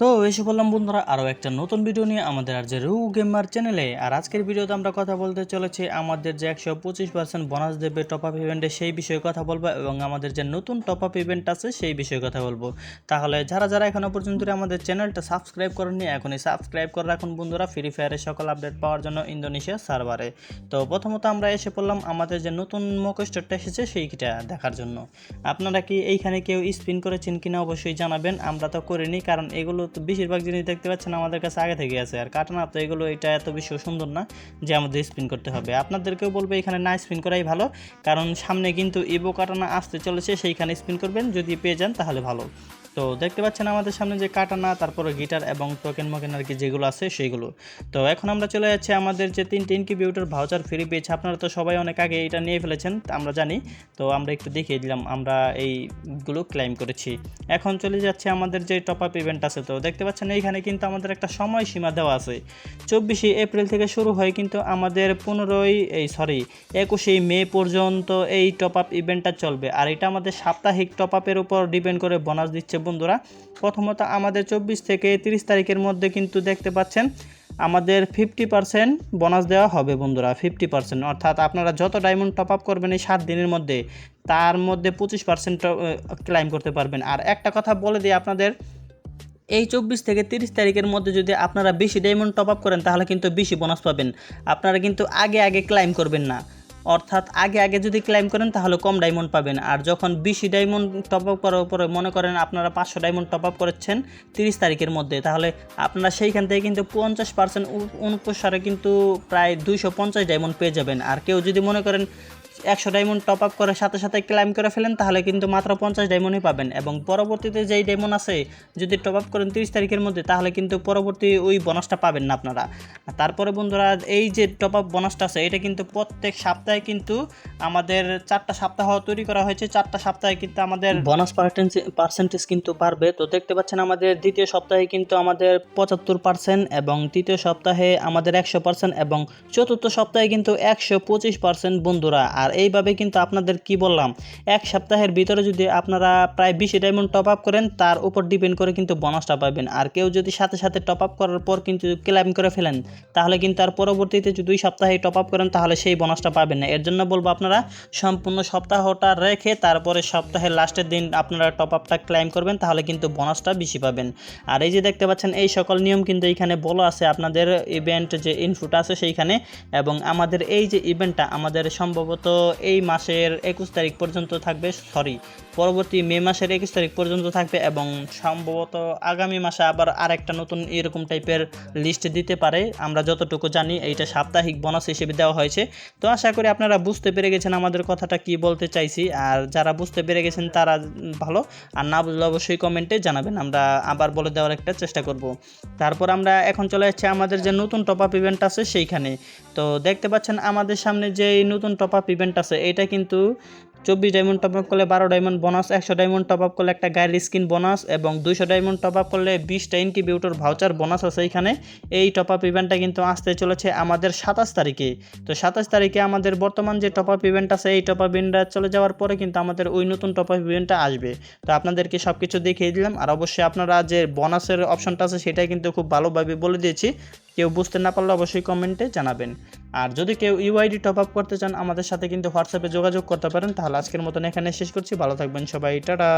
তো এসে বললাম বন্ধুরা, আরও একটা নতুন ভিডিও নিয়ে আমাদের আর যে রু গেমার চ্যানেলে আর আজকের ভিডিওতে আমরা কথা বলতে চলেছি আমাদের যে একশো পঁচিশ পার্সেন্ট বোনাস দেবে টপ আপ ইভেন্টে সেই বিষয়ে কথা বলব এবং আমাদের যে নতুন টপ আপ ইভেন্ট আছে সেই বিষয়ে কথা বলব। তাহলে যারা যারা এখনও পর্যন্ত আমাদের চ্যানেলটা সাবস্ক্রাইব করেননি, এখনই সাবস্ক্রাইব করে রাখুন বন্ধুরা ফ্রি ফায়ারের সকল আপডেট পাওয়ার জন্য ইন্দোনেশিয়া সার্ভারে তো প্রথমত আমরা এসে পড়লাম আমাদের যে নতুন মকস্টারটা এসেছে সেইটা দেখার জন্য। আপনারা কি এইখানে কেউ স্পিন করেছেন কিনা অবশ্যই জানাবেন, আমরা তো করিনি কারণ এগুলো তো বেশিরভাগ জিনিস দেখতে পাচ্ছেন আমাদের কাছে আগে থেকে আছে। আর কাটানা তো এগুলো এটা এত বেশি সুন্দর না যে আমাদের স্পিন করতে হবে। আপনাদেরকেও বলব এখানে না স্পিন করাই ভালো, কারণ সামনে কিন্তু ইবো কাটানা আসতে চলেছে, সেইখানে স্পিন করবেন, যদি পেয়ে যান তাহলে ভালো। তো দেখতে পাচ্ছেন আমাদের সামনে যে কাটানা, তারপরে গিটার এবং টোকেন মোকেন আর কি যেগুলো আছে সেইগুলো। তো এখন আমরা চলে যাচ্ছি আমাদের যে তিনটে ইনকিউবেটর ভাউচার ফ্রি পেয়েছে। আপনারা তো সবাই অনেক আগে এটা নিয়ে ফেলেছেন আমরা জানি। তো আমরা একটু দেখিয়ে দিলাম, আমরা এইগুলো ক্লাইম করেছি। এখন চলে যাচ্ছে আমাদের যে টপ আপ ইভেন্ট আছে। তো দেখতে পাচ্ছেন এইখানে কিন্তু আমাদের একটা সময়সীমা দেওয়া আছে। চব্বিশে এপ্রিল থেকে শুরু হয় কিন্তু আমাদের পনেরোই, এই সরি একুশে মে পর্যন্ত এই টপ আপ ইভেন্টটা চলবে। আর এটা আমাদের সাপ্তাহিক টপ আপের উপর ডিপেন্ড করে বোনাস দিচ্ছে বন্ধুরা, প্রথমত আমাদের চব্বিশ থেকে তিরিশ তারিখের মধ্যে কিন্তু দেখতে পাচ্ছেন, আমাদের ফিফটি পার্সেন্ট বোনাস দেওয়া হবে বন্ধুরা ফিফটি পার্সেন্ট অর্থাৎ আপনারা যত ডায়মন্ড টপ আপ করবেন এই সাত দিনের মধ্যে, তার মধ্যে পঁচিশ পার্সেন্ট ক্লাইম করতে পারবেন। আর একটা কথা বলে দিই আপনাদের, এই চব্বিশ থেকে তিরিশ তারিখের মধ্যে যদি আপনারা বেশি ডায়মন্ড টপ আপ করেন, তাহলে কিন্তু বেশি বোনাস পাবেন। আপনারা কিন্তু আগে আগে ক্লাইম করবেন না। অর্থাৎ আগে আগে যদি ক্লাইম করেন, তাহলে কম ডায়মন্ড পাবেন। আর যখন বেশি ডায়মন্ড টপ আপ করার পরে মনে করেন আপনারা পাঁচশো ডায়মন্ড টপ আপ করেছেন তিরিশ তারিখের মধ্যে, তাহলে আপনারা সেইখান থেকে কিন্তু পঞ্চাশ পার্সেন্ট অনুপ্রসারে কিন্তু প্রায় দুইশো পঞ্চাশ ডায়মন্ড পেয়ে যাবেন। আর কেউ যদি মনে করেন একশো ডায়মন্ড টপ আপ করে সাথে সাথে ক্লাইম করে ফেলেন, তাহলে কিন্তু মাত্র পঞ্চাশ ডায়মন্ডই পাবেন। এবং পরবর্তীতে যেই ডায়মন্ড আছে, যদি টপ আপ করেন তিরিশ তারিখের মধ্যে, তাহলে কিন্তু পরবর্তী ওই বোনাসটা পাবেন না আপনারা। তারপরে বন্ধুরা, এই যে টপ আপ বোনাসটা আছে, এটা কিন্তু প্রত্যেক সপ্তাহে কিন্তু আমাদের চারটা সপ্তাহ তৈরি করা হয়েছে। চারটা সপ্তাহে কিন্তু আমাদের বোনাস পার্সেন্টেজ কিন্তু বাড়বে। তো দেখতে পাচ্ছেন, আমাদের দ্বিতীয় সপ্তাহে কিন্তু আমাদের পঁচাত্তর পার্সেন্ট এবং তৃতীয় সপ্তাহে আমাদের একশো পার্সেন্ট এবং চতুর্থ সপ্তাহে কিন্তু একশো পঁচিশ পার্সেন্ট বন্ধুরা। আর এইভাবে কিন্তু আপনাদের কি বললাম, এক সপ্তাহের ভিতরে যদি আপনারা প্রায় বিশ ডায়মন্ড টপ আপ করেন, তার উপর ডিপেন্ড করে কিন্তু বোনাসটা পাবেন। আর কেউ যদি সাথে সাথে টপ আপ করার পর কিন্তু ক্লাইম করে ফেলেন, তাহলে কিন্তু আর পরবর্তীতে যদি দুই সপ্তাহে টপ আপ করেন, তাহলে সেই বোনাসটা পাবেন না। এর জন্য বলব আপনারা, সম্পূর্ণ সপ্তাহটা রেখে তারপরে সপ্তাহের লাস্টের দিন আপনারা টপ আপটা ক্লাইম করবেন, তাহলে কিন্তু বোনাসটা বেশি পাবেন। আর এই যে দেখতে পাচ্ছেন, এই সকল নিয়ম কিন্তু এইখানে বলো আছে আপনাদের ইভেন্ট যে ইনফুটা আছে সেইখানে, এবং আমাদের এই যে ইভেন্টটা আমাদের সম্ভবত এই মাসের একুশ তারিখ পর্যন্ত থাকবে সরি পরবর্তী মে মাসের একুশ তারিখ পর্যন্ত থাকবে এবং সম্ভবত আগামী মাসে আবার আরেকটা নতুন এরকম টাইপের লিস্ট দিতে পারে। আমরা যতটুকু জানি এইটা সাপ্তাহিক বোনাস হিসেবে দেওয়া হয়েছে। তো আশা করি আপনারা বুঝতে পেরে গেছেন আমাদের কথাটা কি বলতে চাইছি। আর যারা বুঝতে পেরে গেছেন তারা ভালো, আর না বুঝলে অবশ্যই কমেন্টে জানাবেন। আমরা আবার বলে দেওয়ার একটা চেষ্টা করব। তারপর আমরা এখন চলে যাচ্ছি আমাদের যে নতুন টপ আপ ইভেন্ট আছে সেইখানে। তো দেখতে পাচ্ছেন আমাদের সামনে যে নতুন টপ আপ ইভেন্ট আছে এটা কিন্তু চব্বিশ ডায়মন্ড টপ আপ করলে বারো ডায়মন্ড বোনাস একশো ডায়মন্ড টপ আপ করলে একটা গাড়ির স্কিন বোনাস এবং দুইশো ডায়মন্ড টপ আপ করলে বিশটা ইনকিউবেটর ভাউচার বোনাস আছে এখানে এই টপ আপ ইভেন্টটা কিন্তু আসতে চলেছে আমাদের সাতাশ তারিখে। তো সাতাশ তারিখে আমাদের বর্তমান যে টপ আপ ইভেন্ট আছে, এই টপ আপ ইভেন্টটা চলে যাওয়ার পরে কিন্তু আমাদের ওই নতুন টপ আপ ইভেন্টটা আসবে। তো আপনাদেরকে সব কিছু দেখিয়ে দিলাম। আর অবশ্যই আপনারা যে বোনাসের অপশনটা আছে, সেটাই কিন্তু খুব ভালোভাবে বলে দিয়েছি। কেউ বুঝতে না পারলে অবশ্যই কমেন্টে জানাবেন। আর যদি কেউ ইউআইডি টপ আপ করতে চান, আমাদের সাথে কিন্তু হোয়াটসঅ্যাপে যোগাযোগ করতে পারেন। তাহলে আজকের মতন এখানে শেষ করছি। ভালো থাকবেন সবাই। টাটা!